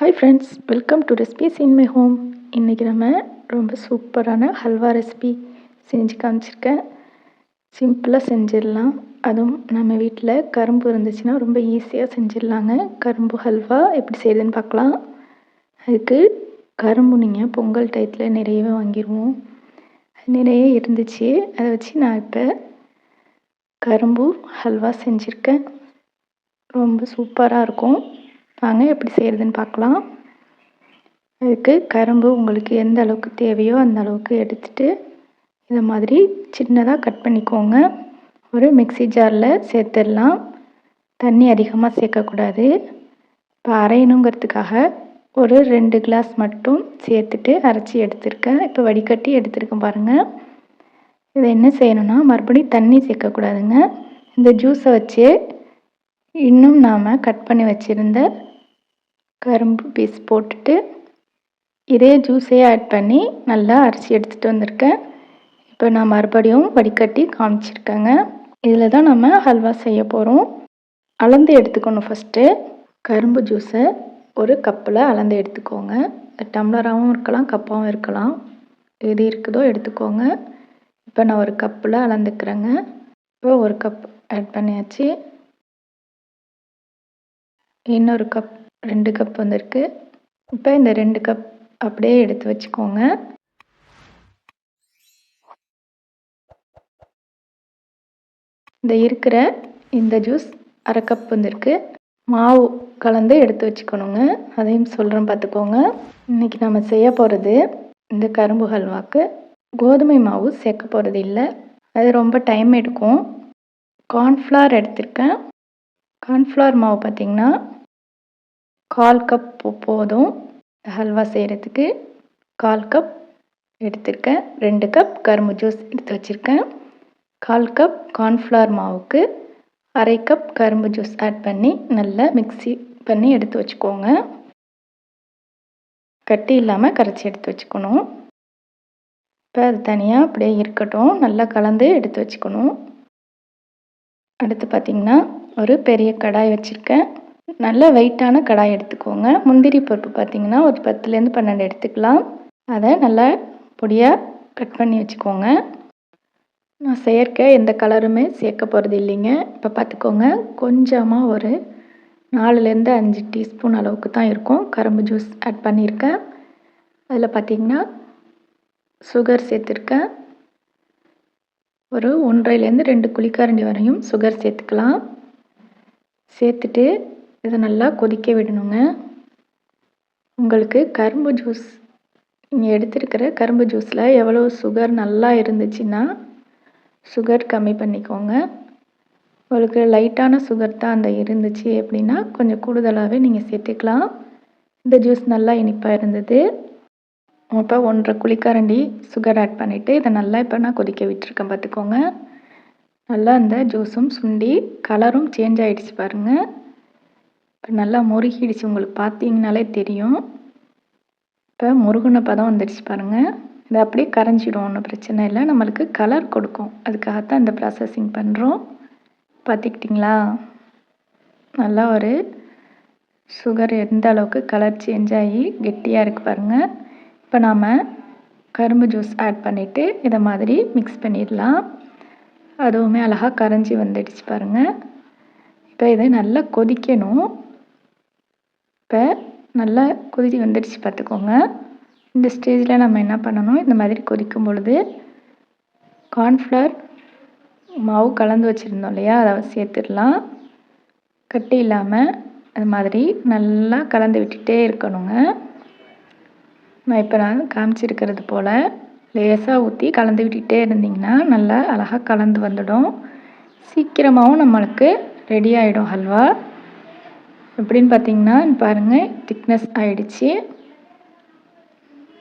Hi friends welcome to recipes in my home இன்றைக்கி நம்ம ரொம்ப சூப்பரான ஹல்வா ரெசிபி செஞ்சு காமிச்சிருக்கேன். சிம்பிளாக செஞ்சிடலாம். அதுவும் நம்ம வீட்டில் கரும்பு இருந்துச்சுன்னா ரொம்ப ஈஸியாக செஞ்சிடலாங்க. கரும்பு ஹல்வா எப்படி செய்யுதுன்னு பார்க்கலாம். அதுக்கு கரும்பு நீங்கள் பொங்கல் டயத்தில் நிறையவே வாங்கிடுவோம் நிறைய இருந்துச்சு. அதை வச்சு நான் இப்போ கரும்பு ஹல்வா செஞ்சுருக்கேன். ரொம்ப சூப்பராக இருக்கும். வாங்க எப்படி செய்கிறதுன்னு பார்க்கலாம். அதுக்கு கரும்பு உங்களுக்கு எந்த அளவுக்கு தேவையோ அந்த அளவுக்கு எடுத்துட்டு இதை மாதிரி சின்னதாக கட் பண்ணிக்கோங்க. ஒரு மிக்சி ஜாரில் சேர்த்துடலாம். தண்ணி அதிகமாக சேர்க்கக்கூடாது. இப்போ அரையணுங்கிறதுக்காக ஒரு ரெண்டு கிளாஸ் மட்டும் சேர்த்துட்டு அரைச்சி எடுத்திருக்கேன். இப்போ வடிகட்டி எடுத்துருக்கேன் பாருங்கள் இதை என்ன செய்யணும்னா மறுபடியும் தண்ணி சேர்க்கக்கூடாதுங்க. இந்த ஜூஸை வச்சு இன்னும் நாம் கட் பண்ணி வச்சுருந்த கரும்பு பீஸ் போட்டுட்டு இதே ஜூஸே ஆட் பண்ணி நல்லா அரைச்சி எடுத்துகிட்டு வந்திருக்கேன். இப்போ நான் மறுபடியும் வடிகட்டி காமிச்சிருக்கேங்க. இதில் தான் நம்ம ஹல்வா செய்ய போகிறோம் அளந்து எடுத்துக்கணும் ஃபஸ்ட்டு கரும்பு ஜூஸை ஒரு கப்பில் அளந்து எடுத்துக்கோங்க. டம்ளராகவும் இருக்கலாம் கப்பாகவும் இருக்கலாம். எது இருக்குதோ எடுத்துக்கோங்க. இப்போ நான் ஒரு கப்பில் அளந்துக்கிறேங்க. இப்போ ஒரு கப் ஆட் பண்ணியாச்சு. இன்னொரு கப் ரெண்டு கப் வந்திருக்கு. இப்போ இந்த ரெண்டு கப் அப்படியே எடுத்து வச்சுக்கோங்க. இந்த இருக்கிற இந்த ஜூஸ் அரை கப் வந்திருக்கு. மாவு கலந்து எடுத்து வச்சுக்கணுங்க. அதையும் சொல்கிறேன் பார்த்துக்கோங்க இன்றைக்கி நம்ம செய்ய போகிறது இந்த கரும்பு ஹல்வாக்கு. கோதுமை மாவு சேர்க்க போகிறது இல்லை. அது ரொம்ப டைம் எடுக்கும். கார்ன்ஃப்ளவர் எடுத்திருக்கேன். கார்ன்ஃப்ளவர் மாவு பார்த்திங்கன்னா கால் கப் போதும். ஹல்வா செய்கிறதுக்கு கால் கப் எடுத்திருக்கேன். ரெண்டு கப் கரும்பு ஜூஸ் எடுத்து வச்சுருக்கேன். கால் கப் கார்ன்ஃப்ளவர் மாவுக்கு அரை கப் கரும்பு ஜூஸ் ஆட் பண்ணி நல்லா மிக்சி பண்ணி எடுத்து வச்சுக்கோங்க. கட்டி இல்லாமல் கரைச்சி எடுத்து வச்சுக்கணும். இப்போ அது தனியாக அப்படியே இருக்கட்டும். நல்லா கலந்து எடுத்து வச்சுக்கணும். அடுத்து பார்த்திங்கன்னா ஒரு பெரிய கடாய் வச்சுருக்கேன். நல்ல வெயிட்டான கடாய் எடுத்துக்கோங்க. முந்திரி பருப்பு பார்த்திங்கன்னா ஒரு பத்துலேருந்து பன்னெண்டு எடுத்துக்கலாம். அதை நல்லா பொடியாக கட் பண்ணி வச்சுக்கோங்க. நான் செயற்கை எந்த கலருமே சேர்க்க போகிறது இல்லைங்க. இப்போ பார்த்துக்கோங்க கொஞ்சமாக ஒரு நாலுலேருந்து அஞ்சு டீஸ்பூன் அளவுக்கு தான் இருக்கும். கரும்பு ஜூஸ் ஆட் பண்ணியிருக்கேன். அதில் பார்த்திங்கன்னா சுகர் சேர்த்துருக்கேன். ஒரு ஒன்றரைலேருந்து ரெண்டு குழிக்காரண்டி வரையும் சுகர் சேர்த்துக்கலாம். சேர்த்துட்டு இதை நல்லா கொதிக்க விடணுங்க. உங்களுக்கு கரும்பு ஜூஸ் நீங்கள் எடுத்துருக்கிற கரும்பு ஜூஸில் எவ்வளோ சுகர் நல்லா இருந்துச்சுன்னா சுகர் கம்மி பண்ணிக்கோங்க. உங்களுக்கு லைட்டான சுகர் தான் அந்த இருந்துச்சு அப்படின்னா கொஞ்சம் கூடுதலாகவே நீங்கள் சேர்த்துக்கலாம். இந்த ஜூஸ் நல்லா இனிப்பாக இருந்தது. இப்போ ஒன்றரை குழிக்கரண்டி சுகர் ஆட் பண்ணிவிட்டு இதை நல்லா இப்போ நான் கொதிக்க விட்டுருக்கேன் பார்த்துக்கோங்க. நல்லா அந்த ஜூஸும் சுண்டி கலரும் சேஞ்ச் ஆகிடுச்சு பாருங்கள் நல்லா முருகிடுச்சு. உங்களுக்கு பார்த்தீங்கனாலே தெரியும். இப்போ முருகின பதம் வந்துடுச்சு பாருங்கள் இது அப்படியே கரைஞ்சிடும் ஒன்றும் பிரச்சனை இல்லை. நம்மளுக்கு கலர் கொடுக்கும். அதுக்காகத்தான் இந்த ப்ராசஸிங் பண்ணுறோம் பார்த்துக்கிட்டிங்களா? நல்லா ஒரு சுகர் எந்த அளவுக்கு கலர் சேஞ்ச் ஆகி கெட்டியாக இருக்குது பாருங்கள் இப்போ நாம் கரும்பு ஜூஸ் ஆட் பண்ணிவிட்டு இதை மாதிரி மிக்ஸ் பண்ணிடலாம். அதுவுமே அழகாக கரைஞ்சி வந்துடுச்சு பாருங்கள் இப்போ இதை நல்லா கொதிக்கணும். இப்போ நல்லா கொதி வந்துடுச்சு பார்த்துக்கோங்க. இந்த ஸ்டேஜில் நம்ம என்ன பண்ணணும்? இந்த மாதிரி கொதிக்கும் பொழுது கார்ன்ஃப்ளவர் மாவு கலந்து வச்சுருந்தோம் இல்லையா? அதை சேர்த்துடலாம். கட்டி இல்லாமல் அது மாதிரி நல்லா கலந்து விட்டுட்டே இருக்கணுங்க. நான் இப்போ நான் காமிச்சிருக்கிறது போல் லேசாக ஊற்றி கலந்து விட்டுட்டே இருந்திங்கன்னா நல்லா அழகாக கலந்து வந்துடும். சீக்கிரமாகவும் நம்மளுக்கு ரெடி ஆகிடும் ஹல்வா எப்படின்னு பார்த்தீங்கன்னா பாருங்கள் திக்னஸ் ஆகிடுச்சி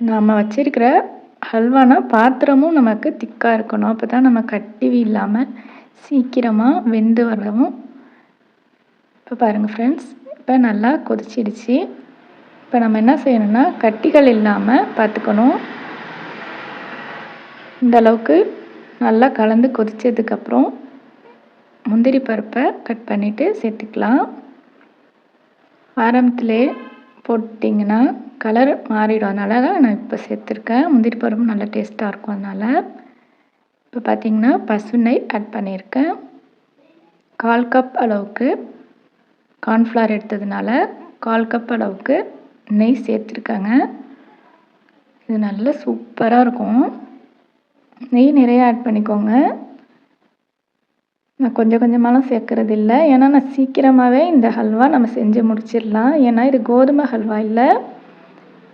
நாம் வச்சுருக்கிற ஹல்வானா பாத்திரமும் நமக்கு திக்காக இருக்கணும். அப்போ தான் நம்ம கட்டி இல்லாமல் சீக்கிரமாக வெந்து வரவும். இப்போ பாருங்கள் ஃப்ரெண்ட்ஸ் இப்போ நல்லா கொதிச்சிடுச்சு. இப்போ நம்ம என்ன செய்யணும்னா கட்டிகள் இல்லாமல் பார்த்துக்கணும். இந்த அளவுக்கு நல்லா கலந்து கொதித்ததுக்கப்புறம் முந்திரி பருப்பை கட் பண்ணிவிட்டு சேர்த்துக்கலாம். ஆரம்பத்திலே போட்டிங்கன்னா கலர் மாறிடும். அதனால் நான் இப்போ சேர்த்துருக்கேன். முந்திரி பருப்பு நல்லா டேஸ்ட்டாக இருக்கும் அதனால். இப்போ பார்த்திங்கன்னா பசு நெய் ஆட் பண்ணியிருக்கேன். கால் கப் அளவுக்கு கார்ன்ஃப்ளவர் எடுத்ததுனால கால் கப் அளவுக்கு நெய் சேர்த்துருக்கேங்க. இது நல்லா சூப்பராக இருக்கும். நெய் நிறையா ஆட் பண்ணிக்கோங்க. நான் கொஞ்சம் கொஞ்சமாலாம் சேர்க்குறது இல்லை ஏன்னா நான் சீக்கிரமாகவே இந்த ஹல்வா நம்ம செஞ்சு முடிச்சிடலாம். ஏன்னா இது கோதுமை ஹல்வா இல்லை.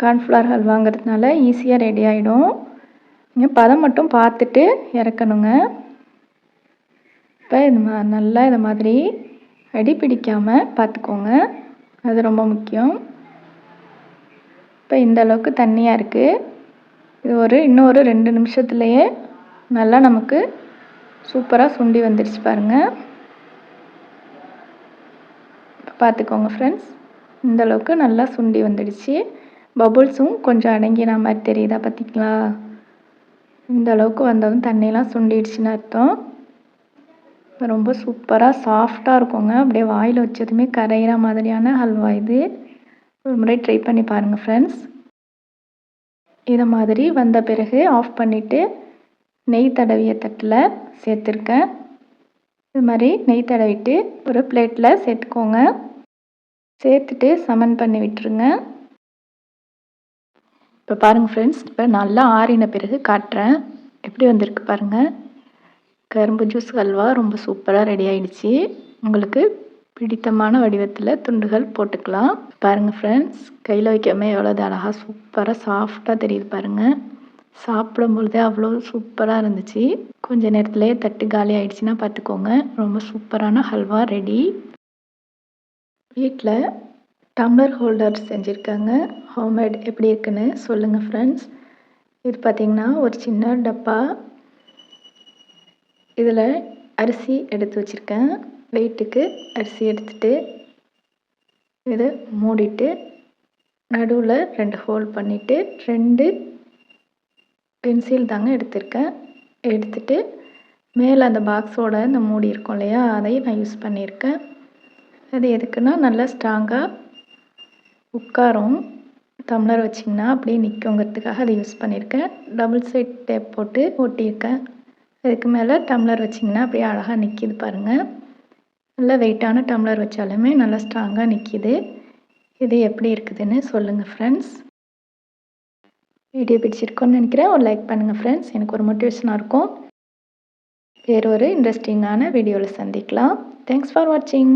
கார்ன்ஃப்ளவர் ஹல்வாங்கிறதுனால ஈஸியாக ரெடி ஆகிடும் நீங்கள் பதம் மட்டும் பார்த்துட்டு இறக்கணுங்க. இப்போ இது மா நல்லா இதை மாதிரி அடி பிடிக்காமல் பார்த்துக்கோங்க. அது ரொம்ப முக்கியம். இப்போ இந்த அளவுக்கு தண்ணியாக இருக்குது இது ஒரு இன்னும் ஒரு ரெண்டு நிமிஷத்துலேயே நல்லா நமக்கு சூப்பராக சுண்டி வந்துடுச்சு பாருங்கள் பார்த்துக்கோங்க ஃப்ரெண்ட்ஸ் இந்தளவுக்கு நல்லா சுண்டி வந்துடுச்சு. பபுள்ஸும் கொஞ்சம் அடங்கின மாதிரி தெரியுதா பார்த்திங்களா இந்த அளவுக்கு வந்ததும் தண்ணியெலாம் சுண்டிடுச்சுன்னு அர்த்தம். ரொம்ப சூப்பராக சாஃப்டாக இருக்குங்க. அப்படியே வாயில் வச்சதுமே கரையிற மாதிரியான ஹல்வா இது. ஒரு முறை ட்ரை பண்ணி பாருங்கள் ஃப்ரெண்ட்ஸ் இதை மாதிரி வந்த பிறகு ஆஃப் பண்ணிவிட்டு நெய் தடவிய தட்டில் சேர்த்துருக்கேன். இது மாதிரி நெய் தடவிட்டு ஒரு பிளேட்டில் சேர்த்துக்கோங்க. சேர்த்துட்டு சமன் பண்ணி விட்டுருங்க. இப்போ பாருங்கள் ஃப்ரெண்ட்ஸ் இப்போ நல்லா ஆறின பிறகு காட்டுறேன். எப்படி வந்திருக்கு பாருங்கள் கரும்பு ஜூஸ் ஹல்வா ரொம்ப சூப்பராக ரெடி ஆகிடுச்சி உங்களுக்கு பிடித்தமான வடிவத்தில் துண்டுகள் போட்டுக்கலாம். பாருங்கள் ஃப்ரெண்ட்ஸ் கையில் வைக்காமல் எவ்வளோ அழகாக சூப்பராக சாஃப்டாக தெரியுது பாருங்கள் சாப்பிடும் பொழுதே அவ்வளோ சூப்பராக இருந்துச்சு. கொஞ்சம் நேரத்துலேயே தட்டு காலி ஆயிடுச்சுன்னா பார்த்துக்கோங்க. ரொம்ப சூப்பரான ஹல்வா ரெடி. வீட்டில் டம்ளர் ஹோல்டர் செஞ்சுருக்காங்க. ஹோம்மேட் எப்படி இருக்குன்னு சொல்லுங்கள் ஃப்ரெண்ட்ஸ் இது பார்த்திங்கன்னா ஒரு சின்ன டப்பா. இதில் அரிசி எடுத்து வச்சுருக்கேன். வெயிட்டுக்கு அரிசி எடுத்துகிட்டு இதை மூடிட்டு நடுவில் ரெண்டு ஹோல் பண்ணிவிட்டு ரெண்டு பென்சில் தாங்க எடுத்திருக்கேன். எடுத்துட்டு மேலே அந்த பாக்ஸோட இந்த மூடி இருக்கும் இல்லையா? அதையும் நான் யூஸ் பண்ணியிருக்கேன். அது எதுக்குன்னா நல்லா ஸ்ட்ராங்காக உட்காரும். டம்ளர் வச்சிங்கன்னா அப்படியே நிற்குங்கிறதுக்காக அதை யூஸ் பண்ணியிருக்கேன். டபுள் சைட் டேப் போட்டு ஒட்டியிருக்கேன். அதுக்கு மேலே டம்ளர் வச்சிங்கன்னா அப்படியே அழகாக நிற்கிது பாருங்கள் நல்லா வெயிட்டான டம்ளர் வச்சாலுமே நல்லா ஸ்ட்ராங்காக நிற்கிது இது எப்படி இருக்குதுன்னு சொல்லுங்கள் ஃப்ரெண்ட்ஸ் வீடியோ பிடிச்சிருக்கோன்னு நினைக்கிறேன். ஒரு லைக் பண்ணுங்கள் ஃப்ரெண்ட்ஸ் எனக்கு ஒரு மோட்டிவேஷனாக இருக்கும். வேறு ஒரு இன்ட்ரெஸ்டிங்கான வீடியோவில் சந்திக்கலாம். தேங்க்ஸ் ஃபார் வாட்சிங்